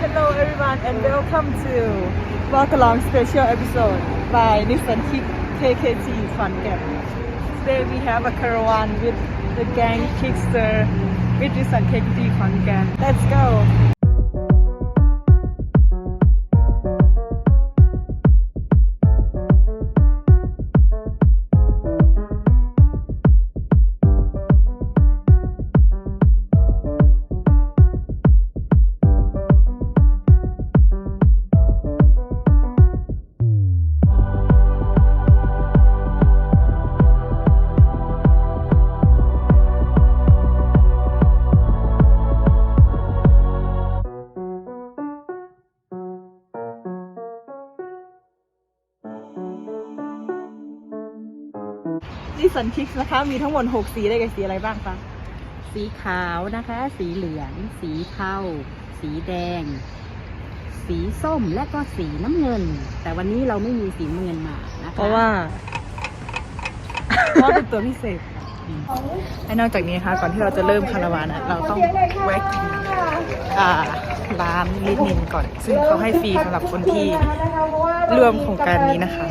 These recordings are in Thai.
Hello everyone and welcome to Walk Along special episode by Nissan KKT Konkan. Today we have a caravan with the gang Kickster with Nissan KKT Konkan. Let's go! นิสสันคิกนะคะ มีทั้งหมด 6 สีได้แก่สีอะไรบ้างคะสีขาวนะคะ สีเหลือง สีเทา สีแดง สีส้มและก็สีน้ำเงิน แต่วันนี้เราไม่มีสีน้ำเงินมานะคะเพราะว่าเพราะว่าเป็นตัวพิเศษและนอกจากนี้นะคะก่อนที่เราจะเริ่มคาราวานอะเราต้องแวะกินอ่าร้านลินินก่อน ซึ่งเขาให้ฟรีสำหรับคนที่ร่วมโครงการนี้นะคะ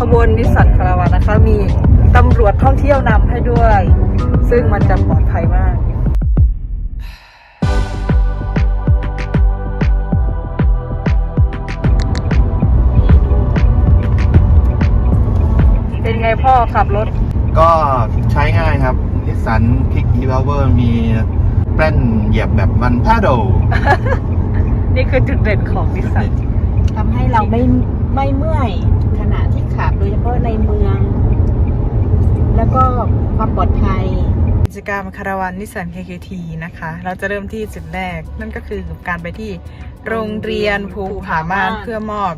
ขบวนนิสสันคาราวานนะคะ มีตำรวจท่องเที่ยวนำให้ด้วย ซึ่งมันจะปลอดภัยมากเป็นไงพ่อขับรถ ก็ใช้ง่ายครับนิสสันคิกอีพาวเวอร์มีแป้นเหยียบแบบมันพาโด นี่คือจุดเด่นของนิสสันทำให้เราไม่ไม่เมื่อย ขณะที่ขับโดยเฉพาะในเมือง แล้วก็ความปลอดภัยกิจกรรมคาราวานนิสสัน KKT นะคะ เราจะเริ่มที่จุดแรก นั่นก็คือการไปที่โรงเรียนภูผาม่านเพื่อมอบ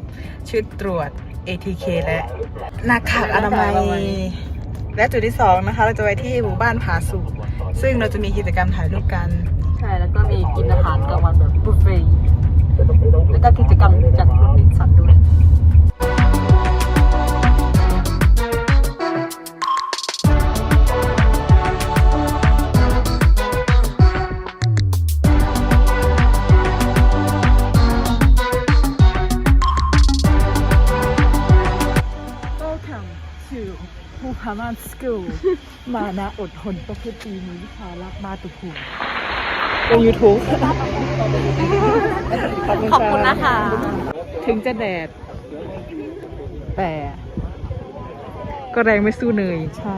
ชุดตรวจ ATK และหน้ากากอนามัย และจุดที่สองนะคะ เราจะไปที่หมู่บ้านผาสุกซึ่งเราจะมีกิจกรรมถ่ายรูปกัน ใช่ แล้วก็มีกินอาหารกลางวันแบบบุฟเฟ่ต์แล้วก็กิจกรรมจากรถนิสสันด้วยาม่าน School มานะอดทนประพฤติดีมีวิชารักมาตุภูลง YouTube ขอบคุณนะคะ ถึงจะแดด แต่ ก็แรงไม่สู้เนยใช่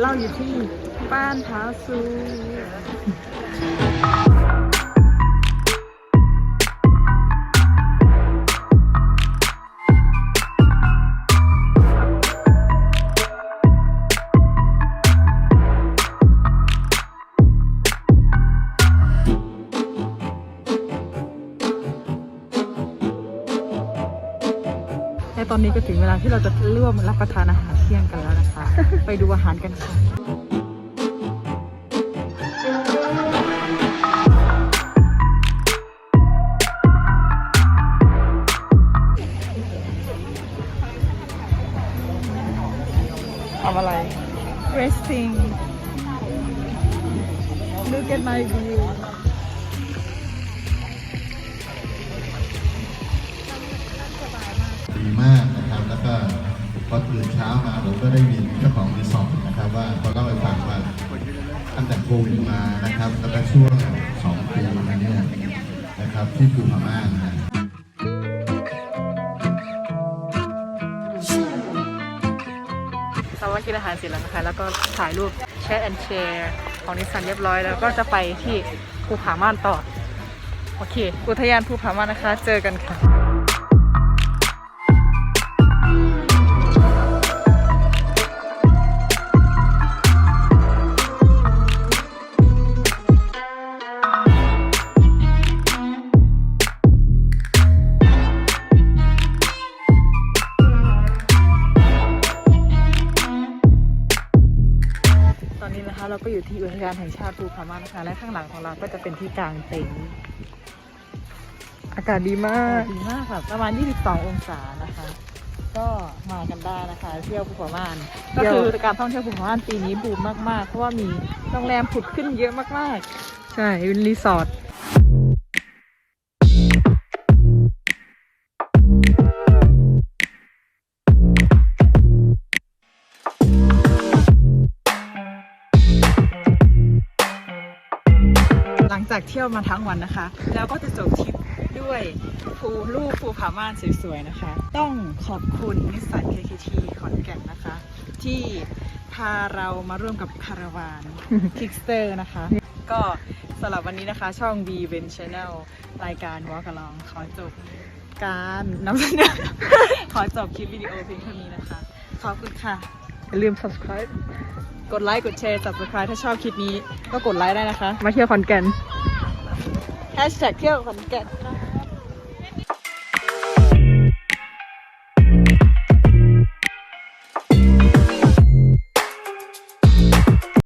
เราอยู่ที่บ้านท้าซู ตอนนี้ก็ถึงเวลาที่เราจะร่วมรับประทานอาหารเที่ยงกันแล้วนะคะ ไปดูอาหารกันค่ะทำอะไร resting look at my view พอตื่นเช้ามาผมก็ได้ยินเจ้าของรีสอร์ทนะครับว่าเขาเล่าให้ฟังว่าตั้งแต่โควิดมานะครับแล้วก็ช่วงสองปีมาเนี่ยนะครับที่ภูพม่านะเราว่ากินอาหารเสร็จแล้วนะคะ แล้วก็ถ่ายรูปแชทแอนแชร์ของนิสสันเรียบร้อยแล้วก็จะไปที่ภูผาม่านต่อ โอเค อุทยานภูผาม่านนะคะ เจอกันค่ะ ก็อยู่อยู่ที่อุทยานแห่งชาติภูผาม่านนะคะ และข้างหลังของเราก็จะเป็นที่กลางเต็นท์อากาศดีมาอากศดีมากค่ะ ประมาณ 22 องศานะคะ ก็มากันได้นะคะ เที่ยวภูผาม่านเที่ก็ยวคือการท่องเที่ยวภูผาม่านปีนี้บูมมากๆ เพราะว่ามีโรงแรมผุดขึ้นเยอะมากใช่เป็นรีสอร์ท จากเที่ยวมาทั้งวันนะคะ แล้วก็จะจบทริปด้วยภูลูกภูผาม่านสวยๆนะคะ ต้องขอบคุณนิสสัน KKT ขอนแก่นนะคะ ที่พาเรามาร่วมกับคาราวาน Kickster นะคะ ก็สำหรับวันนี้นะคะช่อง B Ben Channel รายการ Walk Along ขอจบการนำเสนอขอจบคลิปวิดีโอเพียงเท่านี้นะคะ ขอบคุณค่ะ อย่าลืม subscribe กดไลค์กดแชร์ subscribe ถ้าชอบคลิปนี้ก็กดไลค์ได้นะคะ มาเที่ยวขอนแก่น Hashtag เที่ยวขอนแก่นนะ